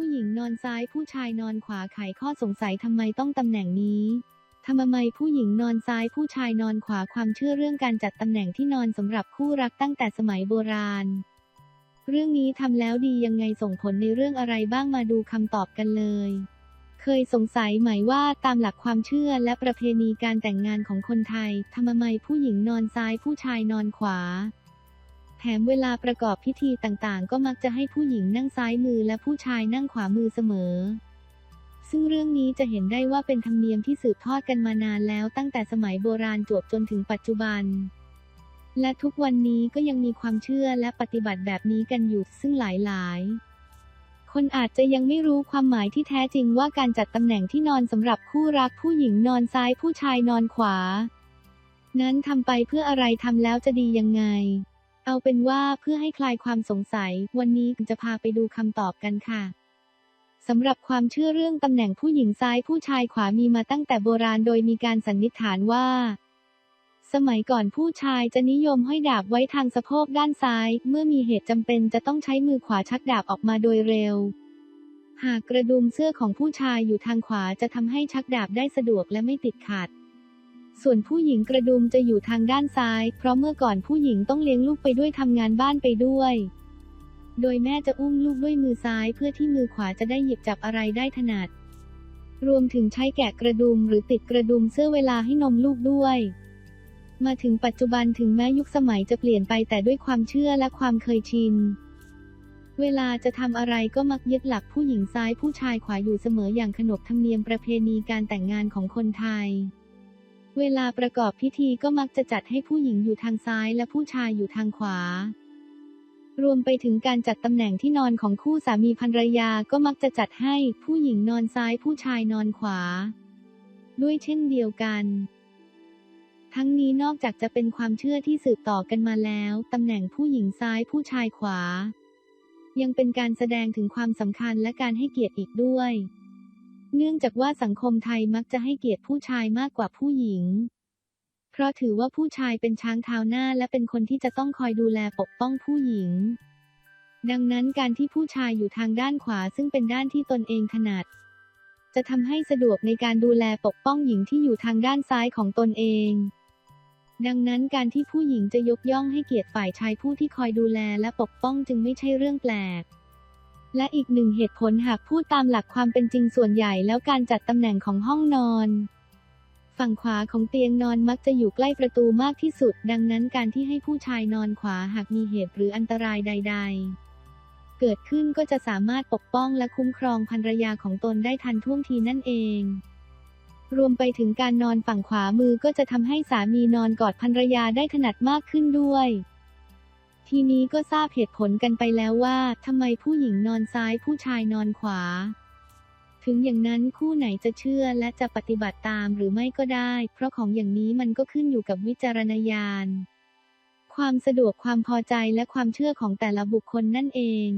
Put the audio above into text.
ผู้หญิงนอนซ้ายผู้ชายนอนขวาไขข้อสงสัยทำไมต้องตำแหน่งนี้ทำไมผู้หญิงนอนซ้ายผู้ชายนอนขวาความเชื่อเรื่องการจัดตำแหน่งที่นอนสำหรับคู่รักตั้งแต่สมัยโบราณ เรื่องนี้ทำแล้วดียังไงส่งผลในเรื่องอะไรบ้างมาดูคำตอบกันเลย เคยสงสัยไหมว่าตามหลักความเชื่อและประเพณีการแต่งงานของคนไทยทำไมผู้หญิงนอนซ้ายผู้ชายนอนขวา แถมเวลาประกอบพิธีต่างๆ ก็มักจะให้ผู้หญิงนั่งซ้ายมือและผู้ชายนั่งขวามือเสมอ ซึ่งเรื่องนี้จะเห็นได้ว่าเป็นธรรมเนียมที่สืบทอดกันมานานแล้วตั้งแต่สมัยโบราณจวบจนถึงปัจจุบัน และทุกวันนี้ก็ยังมีความเชื่อและปฏิบัติแบบนี้กันอยู่ซึ่งหลายๆคนอาจจะยังไม่รู้ความหมายที่แท้จริงว่าการจัดตำแหน่งที่นอนสำหรับคู่รักผู้หญิงนอนซ้ายผู้ชายนอนขวา นั้นทำไปเพื่ออะไรทำแล้วจะดียังไง เอาเป็นว่าเพื่อให้คลายความสงสัย วันนี้จะพาไปดูคำตอบกันค่ะสำหรับความเชื่อเรื่องตำแหน่งผู้หญิงซ้ายผู้ชายขวามีมาตั้งแต่โบราณโดยมีการสันนิษฐานว่า สมัยก่อนผู้ชายจะนิยมห้อยดาบไว้ทางสะโพกด้านซ้าย เมื่อมีเหตุจำเป็นจะต้องใช้มือขวาชักดาบออกมาโดยเร็ว หากกระดุมเสื้อของผู้ชายอยู่ทางขวาจะทำให้ชักดาบได้สะดวกและไม่ติดขัด ส่วนผู้หญิงกระดุมจะอยู่ทางด้านซ้าย เพราะเมื่อก่อนผู้หญิงต้องเลี้ยงลูกไปด้วยทำงานบ้านไปด้วย โดยแม่จะอุ้มลูกด้วยมือซ้ายเพื่อที่มือขวาจะได้หยิบจับอะไรได้ถนัด รวมถึงใช้แกะกระดุมหรือติดกระดุมเสื้อเวลาให้นมลูกด้วย มาถึงปัจจุบันถึงแม้ยุคสมัยจะเปลี่ยนไปแต่ด้วยความเชื่อและความเคยชินเวลาจะทำอะไรก็มักยึดหลักผู้หญิงซ้ายผู้ชายขวาอยู่เสมออย่างขนบธรรมเนียมประเพณีการแต่งงานของคนไทย เวลาประกอบพิธีก็มักจะจัดให้ผู้หญิงอยู่ทางซ้ายและผู้ชายอยู่ทางขวา รวมไปถึงการจัดตำแหน่งที่นอนของคู่สามีภรรยาก็มักจะจัดให้ผู้หญิงนอนซ้ายผู้ชายนอนขวา ด้วยเช่นเดียวกัน ทั้งนี้นอกจากจะเป็นความเชื่อที่สืบต่อกันมาแล้วตำแหน่งผู้หญิงซ้ายผู้ชายขวา ยังเป็นการแสดงถึงความสำคัญและการให้เกียรติอีกด้วย เนื่องจากว่าสังคมไทยมักจะให้เกียรติผู้ชายมากกว่าผู้หญิง เพราะถือว่าผู้ชายเป็นช้างเท้าหน้าและเป็นคนที่จะต้องคอยดูแลปกป้องผู้หญิง ดังนั้นการที่ผู้ชายอยู่ทางด้านขวาซึ่งเป็นด้านที่ตนเองถนัด จะทำให้สะดวกในการดูแลปกป้องหญิงที่อยู่ทางด้านซ้ายของตนเอง ดังนั้นการที่ผู้หญิงจะยกย่องให้เกียรติฝ่ายชายผู้ที่คอยดูแลและปกป้องจึงไม่ใช่เรื่องแปลก และอีกหนึ่งเหตุผลหากพูดตามหลักความเป็นจริงส่วนใหญ่แล้วการจัดตำแหน่งของห้องนอน ฝั่งขวาของเตียงนอนมักจะอยู่ใกล้ประตูมากที่สุด ดังนั้นการที่ให้ผู้ชายนอนขวาหากมีเหตุหรืออันตรายใด ๆ เกิดขึ้นก็จะสามารถปกป้องและคุ้มครองภรรยาของตนได้ทันท่วงทีนั่นเอง รวมไปถึงการนอนฝั่งขวามือก็จะทำให้สามีนอนกอดภรรยาได้ถนัดมากขึ้นด้วย ทีนี้ก็ทราบเหตุผลกันไปแล้วว่าทำไมผู้หญิงนอนซ้ายผู้ชายนอนขวา ถึงอย่างนั้นคู่ไหนจะเชื่อและจะปฏิบัติตามหรือไม่ก็ได้ เพราะของอย่างนี้มันก็ขึ้นอยู่กับวิจารณญาณ ความสะดวกความพอใจและความเชื่อของแต่ละบุคคลนั่นเอง